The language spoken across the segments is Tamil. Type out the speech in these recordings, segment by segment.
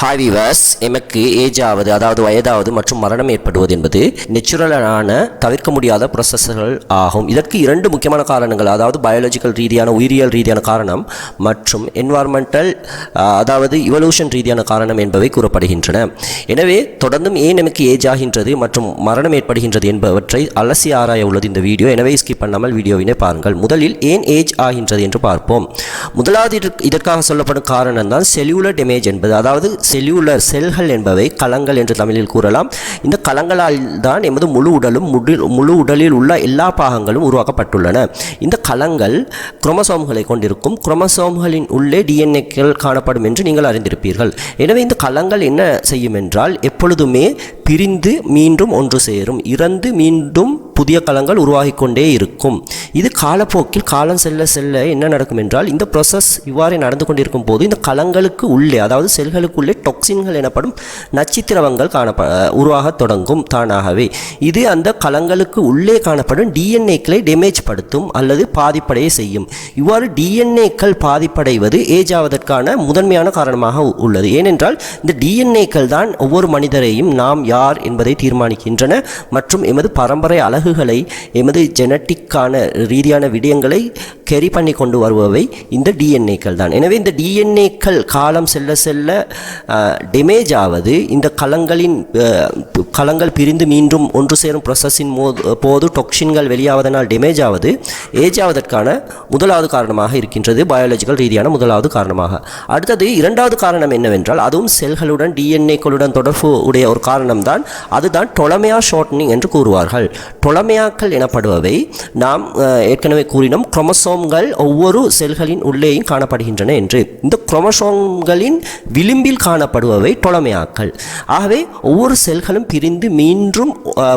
ஹாய் வீவர்ஸ் எமக்கு ஏஜ் ஆவது அதாவது வயதாவது மற்றும் மரணம் ஏற்படுவது என்பது நெச்சுரலான தவிர்க்க முடியாத ப்ரொசஸ்கள் ஆகும். இதற்கு இரண்டு முக்கியமான காரணங்கள் அதாவது பயாலஜிக்கல் ரீதியான உயிரியல் ரீதியான காரணம் மற்றும் என்வாரன்மெண்டல் அதாவது இவல்யூஷன் ரீதியான காரணம் என்பவை கூறப்படுகின்றன. எனவே தொடர்ந்தும் ஏன் நமக்கு ஏஜ் ஆகின்றது மற்றும் மரணம் ஏற்படுகின்றது என்பவற்றை அலசி ஆராய உள்ளது இந்த வீடியோ. எனவே ஸ்கிப் பண்ணாமல் வீடியோவினை பாருங்கள். முதலில் ஏன் ஏஜ் ஆகின்றது என்று பார்ப்போம். முதலாவது இதற்கு- இதற்காக சொல்லப்படும் காரணம் தான் செல்யூலர் டேமேஜ் என்பது. அதாவது செல்யூலர் செல்கள் என்பவை கலங்கள் என்று தமிழில் கூறலாம். இந்த கலங்களால் தான் எமது முழு உடலும் முடி முழு உடலில் உள்ள எல்லா பாகங்களும் உருவாக்கப்பட்டுள்ளன. இந்த கலங்கள் குரோமசோம்களை கொண்டிருக்கும். குரோமசோம்களின் உள்ளே டிஎன்ஏக்கள் காணப்படும் என்று நீங்கள் அறிந்திருப்பீர்கள். எனவே இந்த கலங்கள் என்ன செய்யும் என்றால் எப்பொழுதுமே பிரிந்து மீண்டும் ஒன்று சேரும். இறந்து மீண்டும் புதிய கலங்கள் உருவாகிக் கொண்டே இருக்கும். இது காலப்போக்கில் காலம் செல்ல செல்ல என்ன நடக்கும் என்றால் இந்த ப்ராசஸ் இவ்வாறு நடந்து கொண்டிருக்கும் போது இந்த களங்களுக்கு உள்ளே அதாவது செல்களுக்குள்ளே டொக்சின்கள் எனப்படும் நச்சுத்திரவங்கள் காணப்ப உருவாகத் தொடங்கும் தானாகவே. இது அந்த களங்களுக்கு உள்ளே காணப்படும் டிஎன்ஏக்களை டேமேஜ் படுத்தும் அல்லது பாதிப்படைய செய்யும். இவ்வாறு டிஎன்ஏக்கள் பாதிப்படைவது ஏஜ் ஆவதற்கான முதன்மையான காரணமாக உ- உள்ளது. ஏனென்றால் இந்த டிஎன்ஏக்கள் தான் ஒவ்வொரு மனிதரையும் நாம் யார் என்பதை தீர்மானிக்கின்றன மற்றும் எமது பரம்பரை அலகுகளை எமது ஜெனட்டிக்கான ரீதியான விடயங்களை கெரி பண்ணி கொண்டு வருபவை இந்த டிஎன்ஏக்கள் தான். எனவே இந்த டிஎன்ஏக்கள் காலம் செல்ல செல்ல டேமேஜ் ஆவது இந்த கலங்களின் களங்கள் கலங்கள் பிரிந்து மீண்டும் ஒன்று சேரும் ப்ரொசஸின் போது டொக்ஷின்கள் வெளியாவதனால் டேமேஜ் ஆவது ஏஜ் ஆவதற்கான முதலாவது காரணமாக இருக்கின்றது பயாலஜிக்கல் ரீதியான முதலாவது காரணமாக. அடுத்தது இரண்டாவது காரணம் என்னவென்றால் அதுவும் செல்களுடன் டிஎன்ஏக்களுடன் தொடர்பு உடைய ஒரு காரணம்தான் அதுதான் டொலமையா ஷார்ட்னிங் என்று கூறுவார்கள். டொலமையாக்கள் எனப்படுபவை நாம் ஏற்கனவே கூறினோம் குரோமசோம்கள் ஒவ்வொரு செல்களின் உள்ளேயும் காணப்படுகின்றன என்று. இந்த குரோமசோம்களின் விளிம்பில் காணப்படுபவை டொலமையாக்கள் ஆகவே ஒவ்வொரு செல்களும் பிரிந்து மீண்டும்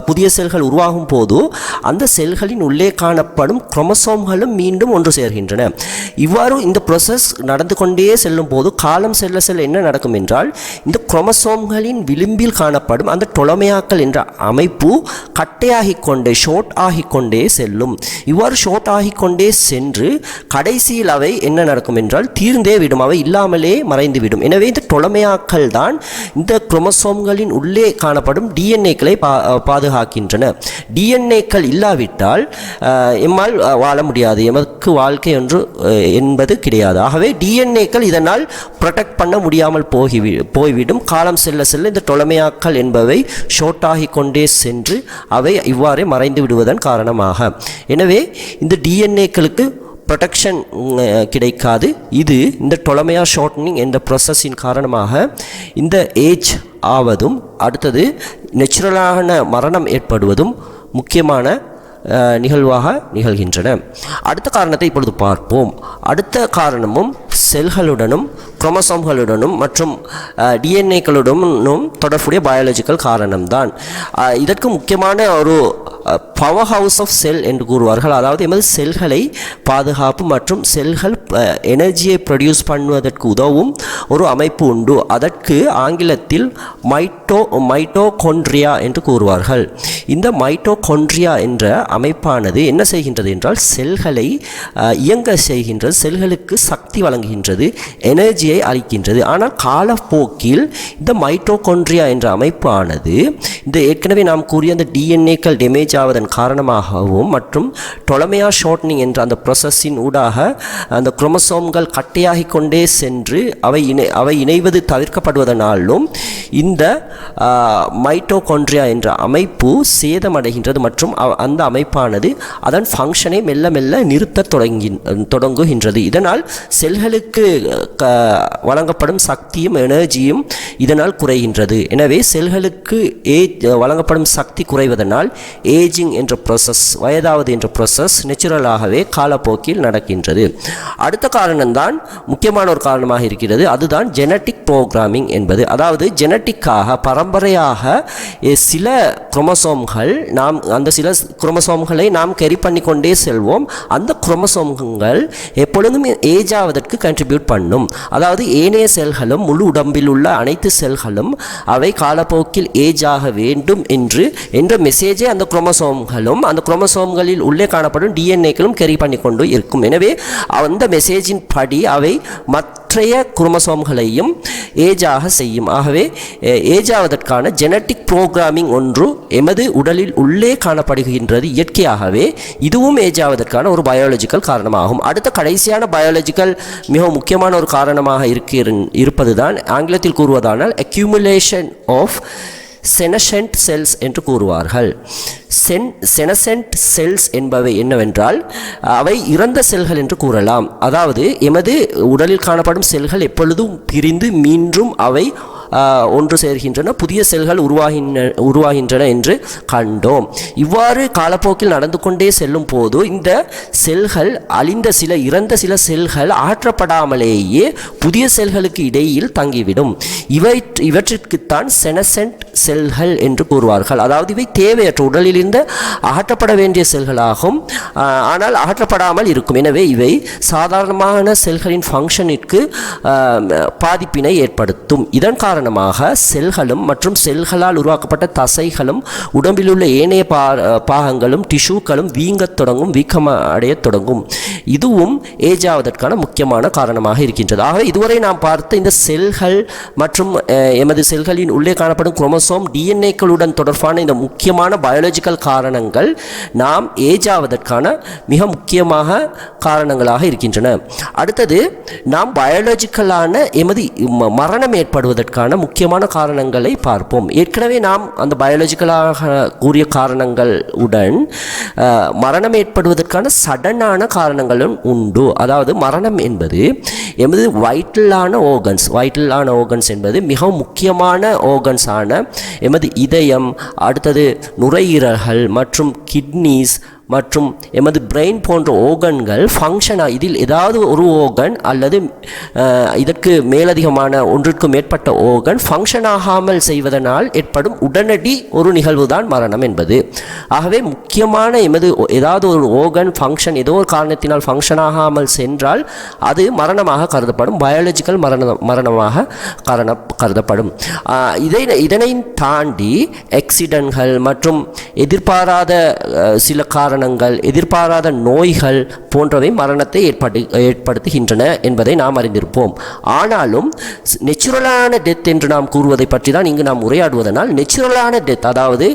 புதிய செல்கள் உருவாகும் போது அந்த செல்களின் உள்ளே காணப்படும் குரோமசோம்களும் மீண்டும் ஒன்று சேர்கின்றன. இவ்வாறு இந்த ப்ரொசஸ் நடந்து கொண்டே செல்லும் போது காலம் செல்ல செல்ல என்ன நடக்கும் என்றால் இந்த குரோமசோம்களின் விளிம்பில் காணப்படும் அந்த டொலமையாக்கள் என்ற அமைப்பு கட்டையாகிக் கொண்டே ஷோர்ட் ஆகிக்கொண்டே செல்லும். இவ்வாறு ஷோர்ட் ஆகிக்கொண்டே சென்று சென்று கடைசியில் அவை என்ன நடக்கும் என்றால் தீர்ந்தே விடும். அவை இல்லாமலே மறைந்து விடும் எனவே இந்த டொலமையாக்கள் தான் இந்த குரோமசோம்களின் உள்ளே காணப்படும் டிஎன்ஏக்களை பா பாதுகாக்கின்றன. டிஎன்ஏக்கள் இல்லாவிட்டால் எம்மால் வாழ முடியாது. எமக்கு வாழ்க்கை ஒன்று என்பது கிடையாது. ஆகவே டிஎன்ஏக்கள் இதனால் ப்ரொடெக்ட் பண்ண முடியாமல் போகி போய்விடும். காலம் செல்ல செல்ல இந்த டொலமையாக்கள் என்பவை ஷோர்ட்டாகி கொண்டே சென்று அவை இவ்வாறே மறைந்து விடுவதன் காரணமாக. எனவே இந்த டிஎன்ஏக்களுக்கு ப்ரொடெக்ஷன் கிடைக்காது. இது இந்த டொலமையா ஷார்ட்னிங் என்ற ப்ரொசஸின் காரணமாக இந்த ஏஜ் ஆவதும் அடுத்தது நேச்சுரலான மரணம் ஏற்படுவதும் முக்கியமான நிகழ்வாக நிகழ்கின்றன. அடுத்த காரணத்தை இப்பொழுது பார்ப்போம். அடுத்த காரணமும் செல்களுடனும் குரோமசோம்களுடனும் மற்றும் டிஎன்ஏக்களுடனும் தொடர்புடைய பயாலஜிக்கல் காரணம்தான். இதற்கு முக்கியமான ஒரு பவர் ஹவுஸ் ஆஃப் செல் என்று கூறுவார்கள். அதாவது எமது செல்களை பாதுகாப்பு மற்றும் செல்கள் எனர்ஜியை ப்ரொடியூஸ் பண்ணுவதற்கு உதவும் ஒரு அமைப்பு உண்டு. அதற்கு ஆங்கிலத்தில் மைட்டோ மைட்டோகொன்ட்ரியா என்று கூறுவார்கள். இந்த மைட்டோகொன்ட்ரியா என்ற அமைப்பானது என்ன செய்கின்றது என்றால் செல்களை இயங்க செய்கின்றது செல்களுக்கு சக்தி வழங்குகின்றது எனர்ஜியை அளிக்கின்றது. ஆனால் காலப்போக்கில் இந்த மைட்டோகொன்ட்ரியா என்ற அமைப்பானது இந்த ஏற்கனவே நாம் கூறிய அந்த டிஎன்ஏக்கள் டேமேஜ் ஆவதன் காரணமாகவும் மற்றும் டொலமையா ஷார்ட்னிங் என்ற அந்த ப்ரொசஸின் ஊடாக அந்த குரோமசோம்கள் கட்டையாகிக் கொண்டே சென்று அவை இணை அவை இணைவது தவிர்க்கப்படுவதனாலும் இந்த மைட்டோகொன்ட்ரியா என்ற அமைப்பு சேதமடைகின்றது மற்றும் அந்த அமைப்பானது அதன் ஃபங்க்ஷனை மெல்ல மெல்ல நிறுத்த தொடங்கி தொடங்குகின்றது. இதனால் செல்களுக்கு க வழங்கப்படும் சக்தியும் எனர்ஜியும் இதனால் குறைகின்றது. எனவே செல்களுக்கு ஏ வழங்கப்படும் சக்தி குறைவதனால் ஏ ஏஜிங் என்ற ப்ரொசஸ் வயதாவது என்ற ப்ரொசஸ் நேச்சுரலாகவே காலப்போக்கில் நடக்கின்றது. அடுத்த காரணம்தான் முக்கியமான ஒரு காரணமாக இருக்கிறது அதுதான் ஜெனட்டிக் ப்ரோக்ராமிங் என்பது. அதாவது ஜெனட்டிக்காக பரம்பரையாக சில குரோமசோம்கள் நாம் அந்த சில குரோமசோம்களை நாம் கெரி பண்ணிக்கொண்டே செல்வோம். அந்த குரோமசோம்கள் எப்பொழுதும் ஏஜ் ஆவதற்கு கண்ட்ரிபியூட் பண்ணும். அதாவது ஏனைய செல்களும் முழு உடம்பில் உள்ள அனைத்து செல்களும் அவை காலப்போக்கில் ஏஜ் ஆக வேண்டும் என்று என்ற மெசேஜை அந்த குரோமசோம்களும் அந்த குரோமசோம்களில் உள்ளே காணப்படும் டிஎன்ஏக்களும் கேரி பண்ணி கொண்டு இருக்கும். எனவே அந்த மெசேஜின் படி அவை மற்றைய குரோமசோம்களையும் ஏஜாக செய்யும். ஆகவே ஏஜாவதற்கான ஜெனட்டிக் ப்ரோக்ராமிங் ஒன்று எமது உடலில் உள்ளே காணப்படுகின்றது இயற்கையாகவே. இதுவும் ஏஜாவதற்கான ஒரு பயாலஜிக்கல் காரணமாகும். அடுத்த கடைசியான பயாலஜிக்கல் மிக முக்கியமான ஒரு காரணமாக இருக்க இருப்பதுதான் ஆங்கிலத்தில் கூறுவதானால் அக்யூமுலேஷன் ஆஃப் செனசென்ட் செல்ஸ் என்று கூறுவார்கள். சென் செனசென்ட் செல்ஸ் என்பவை என்னவென்றால் அவை இறந்த செல்கள் என்று கூறலாம். அதாவது எமது உடலில் காணப்படும் செல்கள் எப்பொழுதும் பிரிந்து மீண்டும் அவை ஒன்று சேர்கின்றன புதிய செல்கள் உருவாகின்ற உருவாகின்றன என்று கண்டோம். இவ்வாறு காலப்போக்கில் நடந்து கொண்டே செல்லும் போது இந்த செல்கள் அழிந்த சில இறந்த சில செல்கள் ஆற்றப்படாமலேயே புதிய செல்களுக்கு இடையில் தங்கிவிடும். இவை இவற்றிற்குத்தான் செனசென்ட் செல்கள் என்று கூறுவார்கள். அதாவது இவை தேவையற்ற உடலிலிருந்து அகற்றப்பட வேண்டிய செல்களாகும். ஆனால் அகற்றப்படாமல் இருக்கும். எனவே இவை சாதாரணமான செல்களின் ஃபங்க்ஷனிற்கு பாதிப்பினை ஏற்படுத்தும். இதன் காரணமாக செல்களும் மற்றும் செல்களால் உருவாக்கப்பட்ட தசைகளும் உடம்பில் உள்ள ஏனைய பா பாகங்களும் டிஷ்யூக்களும் வீங்கத் தொடங்கும் வீக்கம் அடையத் தொடங்கும். இதுவும் ஏஜ் ஆவதற்கான முக்கியமான காரணமாக இருக்கின்றது. ஆகவே இதுவரை நாம் பார்த்த இந்த செல்கள் மற்றும் எமது செல்களின் உள்ளே காணப்படும் குரோமோசோம் டிஎன்ஏக்களுடன் தொடர்பான இந்த முக்கியமான பயாலஜிக்கல் காரணங்கள் நாம் ஏஜ் ஆவதற்கான மிக முக்கியமாக காரணங்களாக இருக்கின்றன. அடுத்தது நாம் பயாலஜிக்கலான எமது ம- மரணம் ஏற்படுவதற்கான முக்கியமான காரணங்களை பார்ப்போம். ஏற்கனவே நாம் அந்த பயாலஜிக்கலாக கூறிய காரணங்கள் உடன் மரணம் ஏற்படுவதற்கான சடனான காரணங்களும் உண்டு. அதாவது மரணம் என்பது எமது வைட்டலான ஓகன்ஸ் வைட்டலான ஓகன்ஸ் என்பது மிகவும் முக்கியமான ஓகன்ஸான எமது இதயம் அடுத்தது நுரையீரல்கள் மற்றும் கிட்னிஸ் மற்றும் எமது பிரெயின் போன்ற ஓகன்கள் ஃபங்க்ஷனாக இதில் ஏதாவது ஒரு ஓகன் அல்லது இதற்கு மேலதிகமான ஒன்றிற்கு மேற்பட்ட ஓகன் ஃபங்க்ஷன் ஆகாமல் செய்வதனால் ஏற்படும் உடனடி ஒரு நிகழ்வு தான் மரணம் என்பது. ஆகவே முக்கியமான எமது ஏதாவது ஒரு ஓகன் ஃபங்க்ஷன் ஏதோ ஒரு காரணத்தினால் ஃபங்க்ஷன் ஆகாமல் சென்றால் அது மரணமாக கருதப்படும் பயாலஜிக்கல் மரண மரணமாக கரண கருதப்படும். இதை இதனை தாண்டி ஆக்சிடென்ட்கள் மற்றும் எதிர்பாராத சில காரணம் மரணங்கள் எதிர்பாராத நோய்கள் போன்றவை மரணத்தை ஏற்படு ஏற்படுத்துகின்றன என்பதை நாம் அறிந்திருப்போம். ஆனாலும் நெச்சுரலான டெத் என்று நாம் கூறுவதை பற்றி தான் இங்கு நாம் உரையாடுவதனால் நெச்சுரலான டெத் அதாவது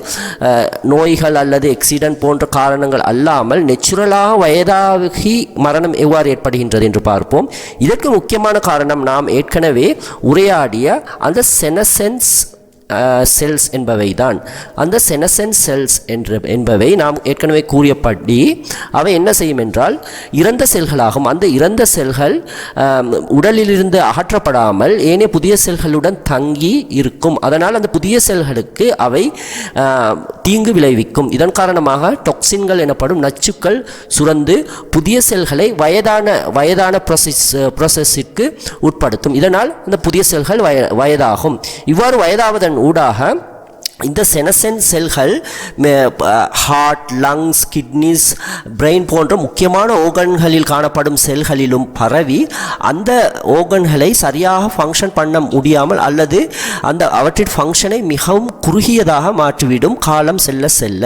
நோய்கள் அல்லது எக்ஸிடென்ட் போன்ற காரணங்கள் அல்லாமல் நெச்சுரலாக வயதாகி மரணம் எவ்வாறு ஏற்படுகின்றது என்று பார்ப்போம். இதற்கு முக்கியமான காரணம் நாம் ஏற்கனவே உரையாடிய அந்த செனசென்ஸ் செல்ஸ் என்பவை தான் அந்த செனசென்ஸ் செல்ஸ் என்ற என்பவை நாம் ஏற்கனவே கூறியபடி அவை என்ன செய்யும் என்றால் இறந்த செல்களாகும். அந்த இறந்த செல்கள் உடலிலிருந்து அகற்றப்படாமல் ஏனே புதிய செல்களுடன் தங்கி இருக்கும். அதனால் அந்த புதிய செல்களுக்கு அவை தீங்கு விளைவிக்கும். இதன் காரணமாக டொக்சின்கள் எனப்படும் நச்சுக்கள் சுரந்து புதிய செல்களை வயதான வயதான ப்ரொசஸ் ப்ரொசஸிற்கு உட்படுத்தும். இதனால் அந்த புதிய செல்கள் வய வயதாகும். இவ்வாறு வயதாவதன் ஊடாக இந்த செனசென் செல்கள் ஹார்ட் லங்ஸ் கிட்னிஸ் பிரெயின் போன்ற முக்கியமான ஓகன்களில் காணப்படும் செல்களிலும் பரவி அந்த ஓகன்களை சரியாக ஃபங்க்ஷன் பண்ண முடியாமல் அல்லது அந்த அவற்றின் ஃபங்க்ஷனை மிகவும் குறுகியதாக மாற்றிவிடும் காலம் செல்ல செல்ல.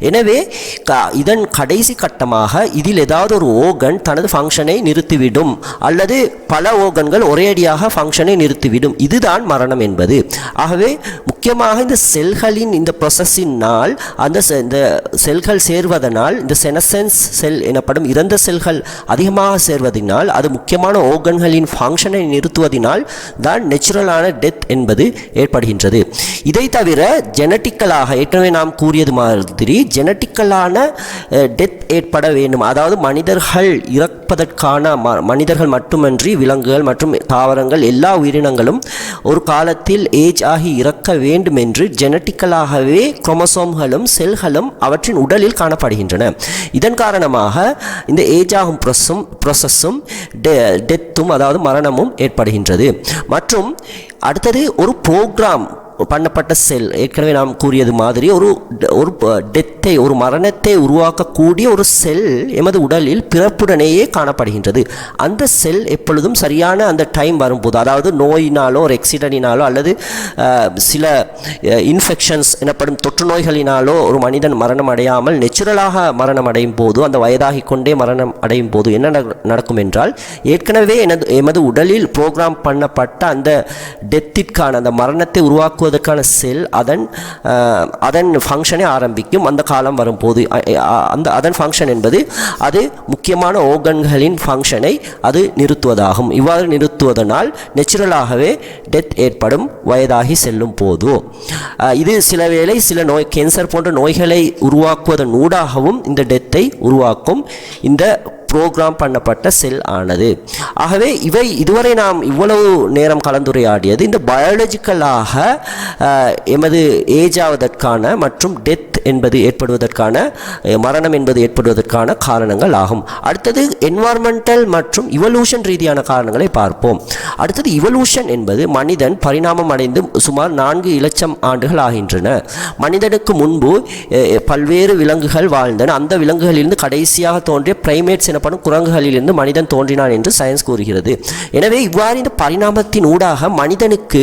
எனவே க- இதன் கடைசி கட்டமாக இதில் ஏதாவது ஒரு ஓகன் தனது ஃபங்க்ஷனை நிறுத்திவிடும் அல்லது பல ஓகன்கள் ஒரேடியாக ஃபங்க்ஷனை நிறுத்திவிடும். இதுதான் மரணம் என்பது. ஆகவே முக்கியமாக இந்த செல் செல்களின் இந்த ப்ரொசஸினால் அந்த செ- இந்த செல்கள் சேர்வதனால் இந்த செனசென்ஸ் செல் எனப்படும் இறந்த செல்கள் அதிகமாக சேர்வதனால் அது முக்கியமான ஓகன்களின் ஃபங்க்ஷனை நிறுத்துவதனால் தான் நேச்சுரலான டெத் என்பது ஏற்படுகின்றது. இதை தவிர ஜெனட்டிக்கலாக ஏற்கனவே நாம் கூறியது மாதிரி ஜெனட்டிக்கலான டெத் ஏற்பட வேண்டும். அதாவது மனிதர்கள் இறப்பதற்கான ம- மனிதர்கள் மட்டுமன்றி விலங்குகள் மற்றும் தாவரங்கள் எல்லா உயிரினங்களும் ஒரு காலத்தில் ஏஜ் ஆகி இறக்க வேண்டும் என்று ஜெனட்டிக்கலாகவே குரோமசோம்களும் செல்களும் அவற்றின் உடலில் காணப்படுகின்றன. இதன் காரணமாக இந்த ஏஜ் ஆகும் ப்ரொசஸும் ப்ரொசஸும் டெத்தும் அதாவது மரணமும் ஏற்படுகின்றது. மற்றும் அடுத்தது ஒரு ப்ரோக்ராம் பண்ணப்பட்ட செல். ஏற்கனவே நாம் கூறியது மாதிரி ஒரு ஒரு டெத்தை ஒரு மரணத்தை உருவாக்கக்கூடிய ஒரு செல் எமது உடலில் பிறப்புடனேயே காணப்படுகின்றது. அந்த செல் எப்பொழுதும் சரியான அந்த டைம் வரும்போது அதாவது நோயினாலோ ஒரு எக்ஸிடென்டினாலோ அல்லது சில இன்ஃபெக்ஷன்ஸ் எனப்படும் தொற்று நோய்களினாலோ ஒரு மனிதன் மரணம் அடையாமல் நெச்சுரலாக மரணம் அடையும் போது அந்த வயதாகி கொண்டே மரணம் அடையும் போது என்ன நட- நடக்கும் என்றால் ஏற்கனவே எனது எமது உடலில் ப்ரோக்ராம் பண்ணப்பட்ட அந்த டெத்திற்கான அந்த மரணத்தை உருவாக்கும் உருவாக்குவதற்கான செல் அதன் அதன் ஃபங்க்ஷனை ஆரம்பிக்கும். அந்த காலம் வரும்போது அந்த அதன் ஃபங்க்ஷன் என்பது அது முக்கியமான ஓர்கன்களின் ஃபங்க்ஷனை அது நிறுத்துவதாகும். இவ்வாறு நிறுத்துவதனால் நெச்சுரலாகவே டெத் ஏற்படும் வயதாகி செல்லும் போது. இது சில வேளை சில நோய் கேன்சர் போன்ற நோய்களை உருவாக்குவதன் ஊடாகவும் இந்த டெத்தை உருவாக்கும். இந்த ப்ரோக்ராம் பண்ணப்பட்ட செல் ஆனது. ஆகவே இவை இதுவரை நாம் இவ்வளவு நேரம் கலந்துரையாடியது இந்த பயாலஜிக்கலாக எமது ஏஜ் ஆவதற்கான மற்றும் டெத் என்பது ஏற்படுவதற்கான மரணம் என்பது ஏற்படுவதற்கான காரணங்கள் ஆகும். அடுத்தது என்வார்மெண்டல் மற்றும் இவல்யூஷன் ரீதியான காரணங்களை பார்ப்போம். அடுத்தது இவல்யூஷன் என்பது மனிதன் பரிணாமம் அடைந்து சுமார் நான்கு இலட்சம் ஆண்டுகள் ஆகின்றன. மனிதனுக்கு முன்பு பல்வேறு விலங்குகள் வாழ்ந்தன. அந்த விலங்குகளிலிருந்து கடைசியாக தோன்றிய பிரைமேட்ஸ் எனப்படும் குரங்குகளிலிருந்து மனிதன் தோன்றினான் என்று சயின்ஸ் கூறுகிறது. எனவே இவ்வாறு இந்த பரிணாமத்தின் ஊடாக மனிதனுக்கு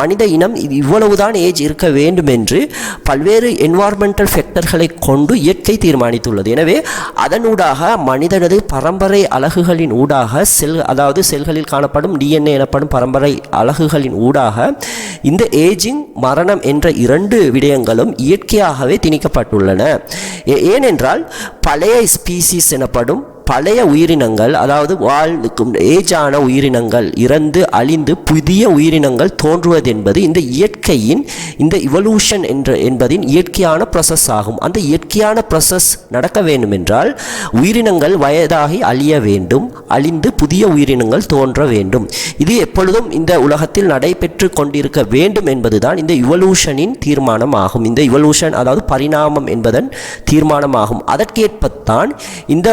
மனித இனம் இவ்வளவுதான் ஏஜ் இருக்க வேண்டும் என்று பல்வேறு என்வார்மெண்ட் என்வாரன்மெண்டல் ஃபேக்டர்களை கொண்டு இயற்கை தீர்மானித்துள்ளது. எனவே அதனூடாக மனிதனது பரம்பரை அலகுகளின் ஊடாக செல் அதாவது செல்களில் காணப்படும் டிஎன்ஏ எனப்படும் பரம்பரை அலகுகளின் ஊடாக இந்த ஏஜிங் மரணம் என்ற இரண்டு விடயங்களும் இயற்கையாகவே திணிக்கப்பட்டுள்ளன. ஏ- ஏனென்றால் பழைய ஸ்பீசிஸ் எனப்படும் பழைய உயிரினங்கள் அதாவது வாழ்க்கும் ஏஜான உயிரினங்கள் இறந்து அழிந்து புதிய உயிரினங்கள் தோன்றுவது என்பது இந்த இயற்கையின் இந்த இவல்யூஷன் என்ற என்பதின் இயற்கையான ப்ரொசஸ் ஆகும். அந்த இயற்கையான ப்ரொசஸ் நடக்க வேண்டுமென்றால் உயிரினங்கள் வயதாகி அழிய வேண்டும் அழிந்து புதிய உயிரினங்கள் தோன்ற வேண்டும். இது எப்பொழுதும் இந்த உலகத்தில் நடைபெற்று கொண்டிருக்க வேண்டும் என்பதுதான் இந்த இவல்யூஷனின் தீர்மானம் ஆகும் இந்த இவல்யூஷன் அதாவது பரிணாமம் என்பதன் தீர்மானமாகும். அதற்கேற்பத்தான் இந்த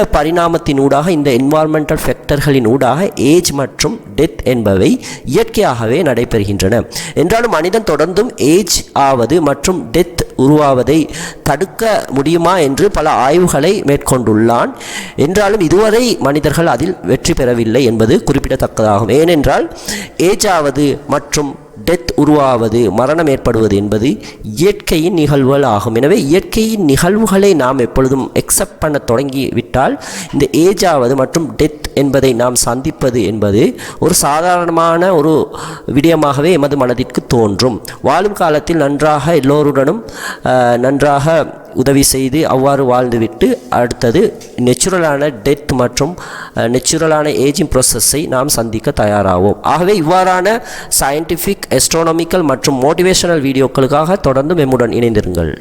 பரிணாமத்தினூடாக இந்த என்வாரன்மெண்டல் ஃபேக்டர்களின் ஊடாக ஏஜ் மற்றும் டெத் என்பவை இயற்கையாகவே நடைபெறுகின்றன. என்றாலும் மனிதன் தொடர்ந்தும் ஏஜ் ஆவது மற்றும் டெத் உருவாவதை தடுக்க முடியுமா என்று பல ஆய்வுகளை மேற்கொண்டுள்ளான். என்றாலும் இதுவரை மனிதர்கள் அதில் வெற்றி பெறவில்லை என்பது குறிப்பிடத்தக்கதாகும். ஏனென்றால் ஏஜ் ஆவது மற்றும் டெத் உருவாவது மரணம் ஏற்படுவது என்பது இயற்கையின் நிகழ்வுகள் ஆகும். எனவே இயற்கையின் நிகழ்வுகளை நாம் எப்பொழுதும் எக்ஸப்ட் பண்ண தொடங்கிவிட்டால் இந்த ஏஜ் ஆவது மற்றும் டெத் என்பதை நாம் சந்திப்பது என்பது ஒரு சாதாரணமான ஒரு விடயமாகவே எமது மனதிற்கு தோன்றும். வாழும் காலத்தில் நன்றாக எல்லோருடனும் நன்றாக உதவி செய்து அவ்வாறு வாழ்ந்துவிட்டு அடுத்தது நெச்சுரலான டெத் மற்றும் நெச்சுரலான ஏஜிங் ப்ரொசஸை நாம் சந்திக்க தயாராகும் ஆகவே இவ்வாறான சயின்டிஃபிக் எஸ்ட்ரானமிக்கல் மற்றும் மோட்டிவேஷனல் வீடியோக்களுக்காக தொடர்ந்து எம்முடன் இணைந்திருங்கள்.